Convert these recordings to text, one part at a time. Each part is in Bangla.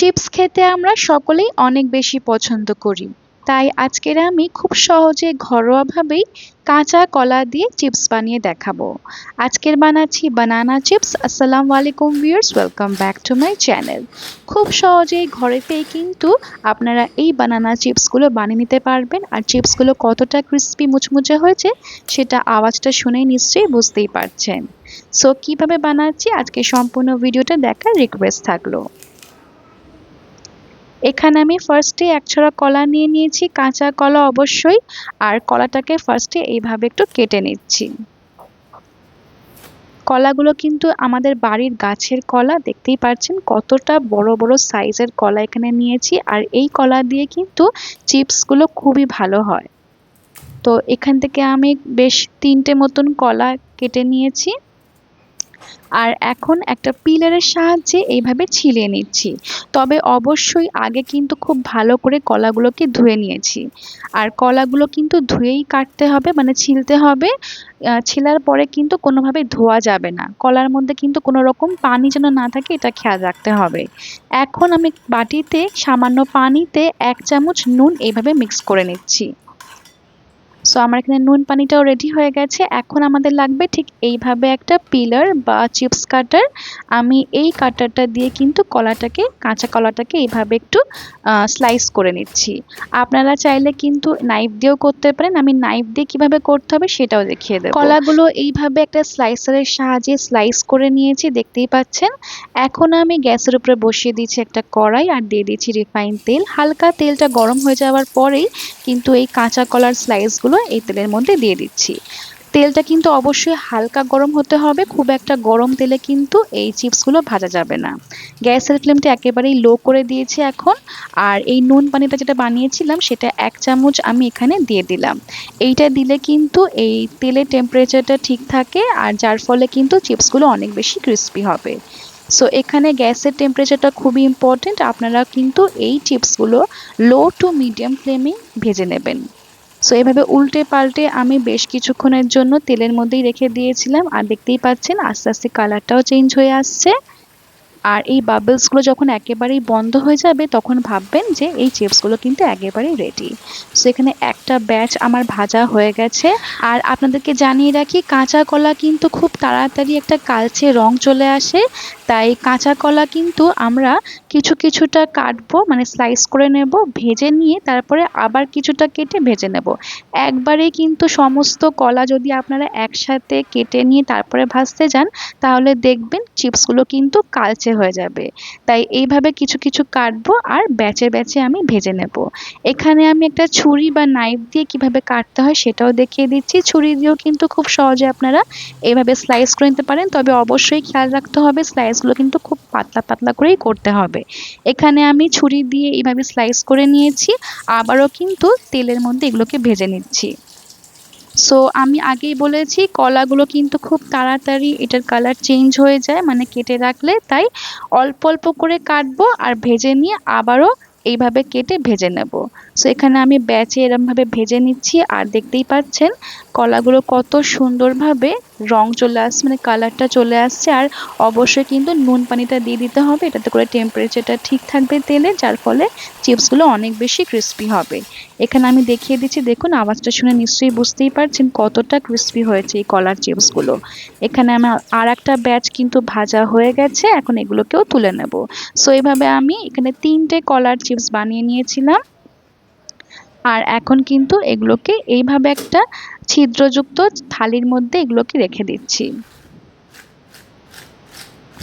চিপস খেতে আমরা সকলেই অনেক বেশি পছন্দ করি। তাই আজকের আমি খুব সহজে ঘরোয়াভাবেই কাঁচা কলা দিয়ে চিপস বানিয়ে দেখাবো। আজকের বানাচ্ছি বানানা চিপস আসসালামু আলাইকুম viewers welcome back to my channel খুব সহজেই ঘরেতেই কিন্তু আপনারা এই বানানা চিপসগুলো বানিয়ে নিতে পারবেন। আর চিপসগুলো কতটা ক্রিস্পি মুচমুচে হয়েছে, সেটা আওয়াজটা শুনেই নিশ্চয়ই বুঝতেই পারছেন। সো কীভাবে বানাচ্ছি? আজকে সম্পূর্ণ ভিডিওটা দেখার রিকোয়েস্ট থাকল। এখানে আমি ফার্স্টে এক ছড়া কলা নিয়ে নিয়েছি, কাঁচা কলা অবশ্যই, আর কলাটাকে ফার্স্টে এইভাবে একটু কেটে নিচ্ছি। কলাগুলো কিন্তু আমাদের বাড়ির গাছের কলা, দেখতেই পাচ্ছেন কতটা বড় বড় সাইজের কলা এখানে নিয়েছি, আর এই কলা দিয়ে কিন্তু চিপসগুলো খুবই ভালো হয়। তো এখান থেকে আমি বেশ তিনটে মতন কলা কেটে নিয়েছি। আর এখন একটা পিলারের সাহায্যে এইভাবে ছিলিয়ে নিচ্ছি। তবে অবশ্যই আগে কিন্তু খুব ভালো করে কলাগুলোকে ধুয়ে নিয়েছি। আর কলাগুলো কিন্তু ধুয়েই কাটতে হবে মানে ছিলতে হবে। ছিলার পরে কিন্তু কোনোভাবে ধোয়া যাবে না। কলার মধ্যে কিন্তু কোনো রকম পানি যেন না থাকে, এটা খেয়াল রাখতে হবে। এখন আমি বাটিতে সামান্য পানিতে এক চামচ নুন এইভাবে মিক্স করে নিচ্ছি। সো আমার এখানে নুন পানিটাও রেডি হয়ে গেছে। এখন আমাদের লাগবে ঠিক এইভাবে একটা পিলার বা চিপস কাটার আমি এই কাটারটা দিয়ে কিন্তু কলাটাকে, কাঁচা কলাটাকে এইভাবে একটু স্লাইস করে নিচ্ছি। আপনারা চাইলে কিন্তু নাইফ দিয়েও করতে পারেন। আমি নাইফ দিয়ে কীভাবে করতে হবে সেটাও দেখিয়ে দেবো। কলাগুলো এইভাবে একটা স্লাইসারের সাহায্যে স্লাইস করে নিয়েছি, দেখতেই পাচ্ছেন। এখন আমি গ্যাসের উপরে বসিয়ে দিচ্ছি একটা কড়াই আর দিয়ে দিচ্ছি রিফাইন তেল। হালকা তেলটা গরম হয়ে যাওয়ার পরেই কিন্তু এই কাঁচা কলার স্লাইসগুলো এই তেলের মধ্যে দিয়ে দিচ্ছি। তেলটা কিন্তু অবশ্যই হালকা গরম হতে হবে, খুব একটা গরম তেলে কিন্তু এই চিপসগুলো ভাজা যাবে না। গ্যাসের ফ্লেমটা একেবারেই লো করে দিয়েছি এখন, আর এই নুন পানিটা যেটা বানিয়েছিলাম সেটা এক চামচ আমি এখানে দিয়ে দিলাম। এইটা দিলে কিন্তু এই তেলের টেম্পারেচারটা ঠিক থাকে, আর যার ফলে কিন্তু চিপসগুলো অনেক বেশি ক্রিস্পি হবে। সো এখানে গ্যাসের টেম্পারেচারটা খুবই ইম্পর্টেন্ট আপনারা কিন্তু এই চিপসগুলো লো টু মিডিয়াম ফ্লেমে ভেজে নেবেন। সো এভাবে উল্টে পাল্টে আমি বেশ কিছুক্ষণের জন্য তেলের মধ্যেই রেখে দিয়েছিলাম। আর দেখতেই পাচ্ছেন, আস্তে আস্তে কালারটাও চেঞ্জ হয়ে আসছে। আর এই বাবলসগুলো যখন একেবারেই বন্ধ হয়ে যাবে, তখন ভাববেন যে এই চিপসগুলো কিন্তু একেবারেই রেডি সো এখানে একটা ব্যাচ আমার ভাজা হয়ে গেছে। আর আপনাদেরকে জানিয়ে রাখি, কাঁচা কলা কিন্তু খুব তাড়াতাড়ি একটা কালচে রং চলে আসে। তাই কাঁচা কলা কিন্তু আমরা কিছু কিছুটা কাটবো মানে স্লাইস করে নেব, ভেজে নিয়ে তারপরে আবার কিছুটা কেটে ভেজে নেব। একবারে কিন্তু সমস্ত কলা যদি আপনারা একসাথে কেটে নিয়ে তারপরে ভাজতে যান, তাহলে দেখবেন চিপসগুলো কিন্তু কালচে হয়ে যাবে। তাই এইভাবে কিছু কিছু কাটবো আর ব্যাচে ব্যাচে আমি ভেজে নেব। এখানে আমি একটা ছুরি বা নাইফ দিয়ে কীভাবে কাটতে হয় সেটাও দেখিয়ে দিচ্ছি। ছুরি দিয়েও কিন্তু খুব সহজে আপনারা এইভাবে স্লাইস করে নিতে পারেন। তবে অবশ্যই খেয়াল রাখতে হবে স্লাইসগুলো কিন্তু খুব পাতলা পাতলা করেই করতে হবে। এখানে আমি ছুরি দিয়ে এইভাবে স্লাইস করে নিয়েছি। আবারও কিন্তু তেলের মধ্যে এগুলোকে ভেজে নিচ্ছি। সো আমি আগেই বলেছি, কলাগুলো কিন্তু খুব তাড়াতাড়ি এটার কালার চেঞ্জ হয়ে যায় মানে কেটে রাখলে তাই অল্প অল্প করে কাটবো আর ভেজে নিয়ে আবারও এইভাবে কেটে ভেজে নেব। সো এখানে আমি ব্যাচে এরমভাবে ভেজে নিচ্ছি আর দেখতেই পাচ্ছেন কলাগুলো কত সুন্দরভাবে রং চলে আসছে মানে কালারটা চলে আসছে আর অবশ্যই কিন্তু নুন পানিটা দিয়ে দিতে হবে, এটাতে করে টেম্পারেচারটা ঠিক থাকবে তেলে, যার ফলে চিপসগুলো অনেক বেশি ক্রিস্পি হবে। এখানে আমি দেখিয়ে দিচ্ছি, দেখুন আওয়াজটা শুনে নিশ্চয়ই বুঝতেই পারছেন কতটা ক্রিস্পি হয়েছে এই কলার চিপসগুলো এখানে আমার আর একটা ব্যাচ কিন্তু ভাজা হয়ে গেছে, এখন এগুলোকেও তুলে নেব। সো এইভাবে আমি এখানে তিনটে কলার চিপস বানিয়ে নিয়েছিলাম। আর এখন কিন্তু এগুলোকে এইভাবে একটা ছিদ্রযুক্ত থালির মধ্যে এগুলোকে রেখে দিচ্ছি।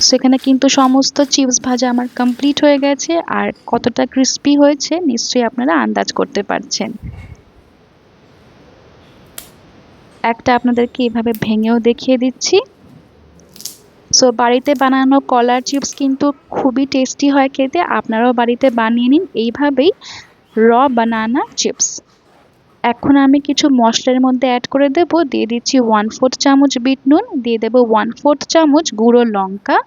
সেখানে কিন্তু সমস্ত চিপস ভাজা আমার কমপ্লিট হয়ে গেছে আর কতটা ক্রিস্পি হয়েছে নিশ্চয়ই আপনারা আন্দাজ করতে পারছেন। একটা আপনাদেরকে এভাবে ভেঙেও দেখিয়ে দিচ্ছি। সো বাড়িতে বানানো কলার চিপস কিন্তু খুবই টেস্টি হয় খেতে। আপনারাও বাড়িতে বানিয়ে নিন। এইভাবেই র বানানা চিপস এখন আমি কিছু মশলার মধ্যে অ্যাড করে দেব। দিয়ে দিচ্ছি ওয়ান ফোর্থ চামচ বিট নুন। দিয়ে দেবো ওয়ান ফোর্থ চামচ গুঁড়ো লঙ্কা।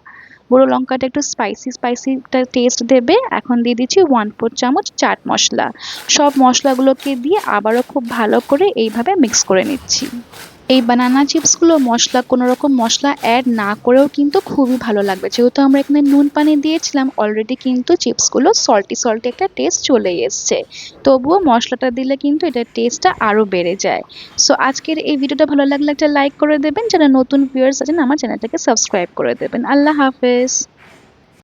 গুঁড়ো লঙ্কাটা একটু স্পাইসি স্পাইসিটা টেস্ট দেবে। এখন দিয়ে দিচ্ছি ওয়ান ফোর্থ চামচ চাট মশলা। সব মশলাগুলোকে দিয়ে আবারও খুব ভালো করে এইভাবে মিক্স করে নিচ্ছি। এই বানানা চিপসগুলো মশলা, কোনো রকম মশলা অ্যাড না করেও কিন্তু খুবই ভালো লাগবে। যেহেতু আমরা এখানে নুন পানি দিয়েছিলাম অলরেডি কিন্তু চিপসগুলো সল্টি সল্টি একটা টেস্ট চলে এসছে। তবুও মশলাটা দিলে কিন্তু এটার টেস্টটা আরও বেড়ে যায়। সো আজকের এই ভিডিওটা ভালো লাগলে একটা লাইক করে দেবেন। যারা নতুন ভিউয়ার্স আছেন, আমার চ্যানেলটাকে সাবস্ক্রাইব করে দেবেন। আল্লাহ হাফেজ।